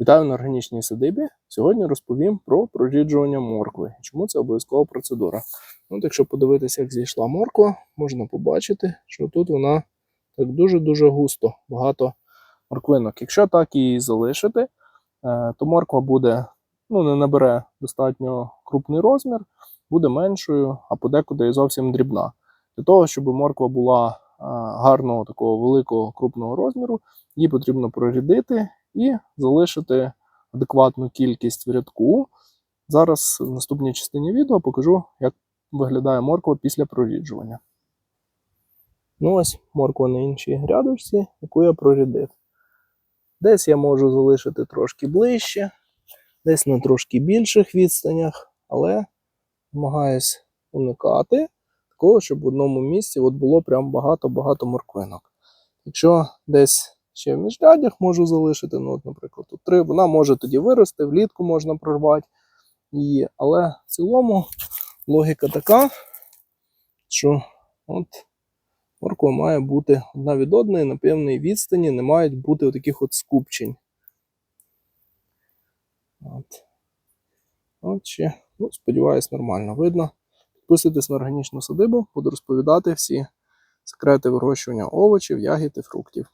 Вітаю на органічній садибі. Сьогодні розповім про проріджування моркви. Чому це обов'язкова процедура? От якщо подивитися, як зійшла морква, можна побачити, що тут вона так дуже-дуже густо, багато морквинок. Якщо так її залишити, е, то морква буде, ну, не набере достатньо крупний розмір, буде меншою, а подекуди і зовсім дрібна. Для того, щоб морква була е, гарного такого великого крупного розміру, її потрібно прорідити і залишити адекватну кількість в рядку. Зараз в наступній частині відео покажу, як виглядає морква після проріджування. Ну ось морква на іншій грядочці, яку я прорідив. Десь я можу залишити трошки ближче, десь на трошки більших відстанях, але намагаюсь уникати такого, щоб в одному місці от було прям багато-багато морквинок. Якщо десь ще в міжрядях можу залишити, ну, от, наприклад, тут три, вона може тоді вирости, влітку можна прорвати її. Але в цілому логіка така, що от морква має бути одна від одної на певній відстані, не мають бути таких от скупчень. От. От ще, ну, сподіваюсь, нормально видно. Підписуйтесь на органічну садибу, буду розповідати всі секрети вирощування овочів, ягід і фруктів.